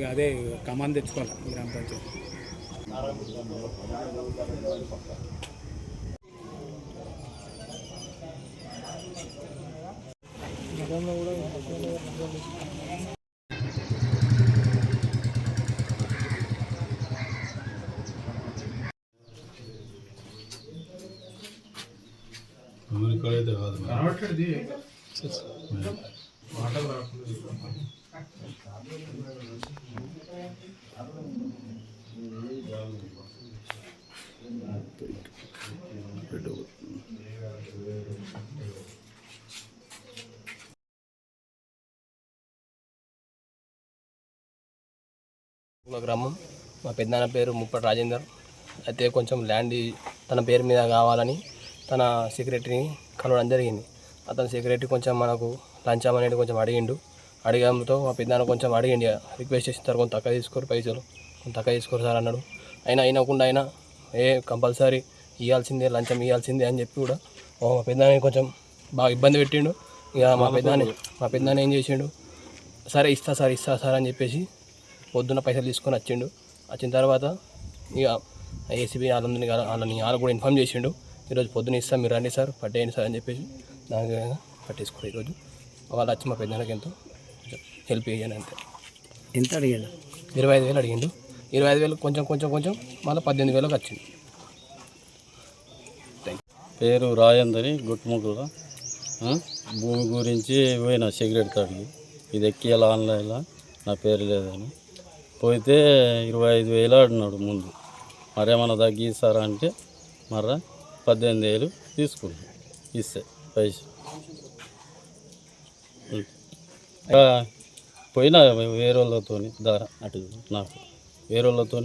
ఇక అదే కమాన్ తెచ్చుకోవాలి గ్రామ పంచాయతీ. కాదు మా గ్రామం. మా పెద్దనాన్న పేరు ముప్పటి రాజేందర్. అయితే కొంచెం ల్యాండ్ తన పేరు మీద కావాలని తన సెక్రటరీని కలవడం జరిగింది. అతని సెక్రటరీ కొంచెం మనకు లంచం అనేది కొంచెం అడిగిండు. అడిగడంతో మా పెద్దనాన్న కొంచెం అడిగిండి రిక్వెస్ట్ చేసిన తర్వాత కొంచెం తక్కువ తీసుకోరు పైసలు. కొంచెం తక్కువ తీసుకోరు సార్ అన్నాడు. అయినా అయినకుండా అయినా ఏ కంపల్సరీ ఇవ్వాల్సిందే లంచం ఇవ్వాల్సిందే అని చెప్పి కూడా ఓ మా పెద్దనాన్న కొంచెం బాగా ఇబ్బంది పెట్టిండు. ఇక మా పెద్దనాన్న మా పెద్దనాన్న ఏం చేసిండు? సరే ఇస్తా సార్ ఇస్తా సార్ అని చెప్పేసి పొద్దున్న పైసలు తీసుకొని వచ్చిండు. వచ్చిన తర్వాత ఇక ఏసీబీ వాళ్ళందరినీ గా- వాళ్ళని వాళ్ళు కూడా ఇన్ఫామ్ చేసిండు. ఈరోజు పొద్దున్న ఇస్తాం మీరు రండి సార్ పట్టేయండి సార్ అని చెప్పేసి దానికి పట్టేసుకోరు ఈరోజు. వాళ్ళు వచ్చి మా పెద్దనకి ఎంతో హెల్ప్ చేయండి అంతే. ఎంత అడిగాడు? ఇరవై ఐదు వేలు అడిగిండు. ఇరవై ఐదు వేలు కొంచెం కొంచెం కొంచెం మళ్ళీ పద్దెనిమిది వేలకు వచ్చింది. పేరు రాయందని గుట్టుముగ్గుల భూమి గురించి పోయిన సిగరెట్ తాడికి ఇది ఎక్కియాలి ఆన్లైన్లో? నా పేరు లేదని. పోతే ఇరవై ఐదు వేలు ఆడినాడు ముందు. మరేమన్నా తగ్గిస్తారా అంటే మర్రా పద్దెనిమిది వేలు తీసుకున్నాను ఇస్తే పైసలు ఇంకా పోయినా వేరే వాళ్ళతో దార అటు నాకు. వేరే వాళ్ళతో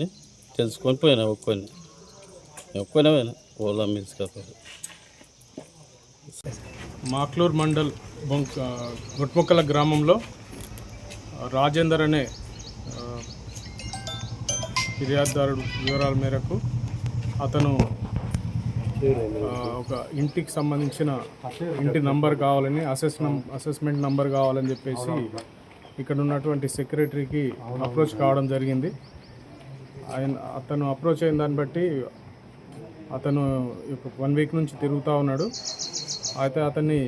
తెలుసుకొని పోయినా ఒక్కొని ఒక్కొనే పోయినా ఓలా మిల్స్కపోయి మాక్లూర్ మండల్ బొంక గుట్మొక్కల గ్రామంలో రాజేందర్ అనే ఫిర్యాదుదారుడు వివరాల మేరకు అతను ఒక ఇంటికి సంబంధించిన ఇంటి నంబర్ కావాలని అసెస్ అసెస్మెంట్ నంబర్ కావాలని చెప్పేసి ఇక్కడ ఉన్నటువంటి సెక్రటరీకి అప్రోచ్ కావడం జరిగింది. ఆయన అతను అప్రోచ్ అయిన దాన్ని బట్టి అతను వన్ వీక్ నుంచి తిరుగుతూ ఉన్నాడు. అయితే అతన్ని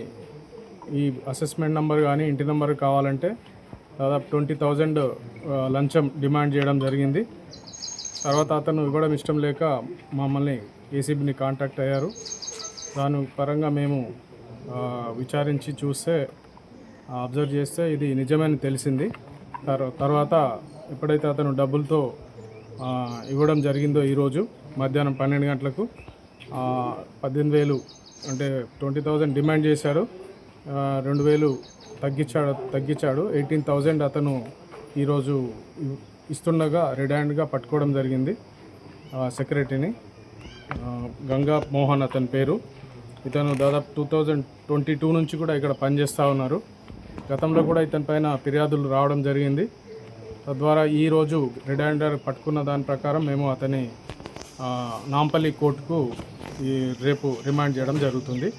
ఈ అసెస్మెంట్ నెంబర్ కానీ ఇంటి నెంబర్ కావాలంటే దాదాపు ట్వంటీ థౌజండ్ లంచం డిమాండ్ చేయడం జరిగింది. తర్వాత అతను ఇవ్వడం ఇష్టం లేక మమ్మల్ని ఏసీబీని కాంటాక్ట్ అయ్యారు. దాని పరంగా మేము విచారించి చూస్తే అబ్జర్వ్ చేస్తే ఇది నిజమని తెలిసింది. తర్వాత ఎప్పుడైతే అతను డబ్బులతో ఇవ్వడం జరిగిందో ఈరోజు మధ్యాహ్నం పన్నెండు గంటలకు పద్దెనిమిది వేలు అంటే ట్వంటీ థౌజండ్ డిమాండ్ చేశాడు రెండు వేలు తగ్గించాడు తగ్గించాడు. ఎయిటీన్ థౌజండ్ అతను ఈరోజు ఇస్తుండగా రెడ్ హ్యాండ్గా పట్టుకోవడం జరిగింది సెక్రటరీని గంగా మోహన్ అతని పేరు. ఇతను దాదాపు టూ థౌజండ్ ట్వంటీ టూ నుంచి కూడా ఇక్కడ పనిచేస్తూ ఉన్నారు. గతంలో కూడా ఇతని పైన ఫిర్యాదులు రావడం జరిగింది. తద్వారా ఈరోజు రెడ్ హ్యాండర్ పట్టుకున్న దాని ప్రకారం మేము అతని నాంపల్లి కోర్టుకు ఈ రేపు రిమాండ్ చేయడం జరుగుతుంది.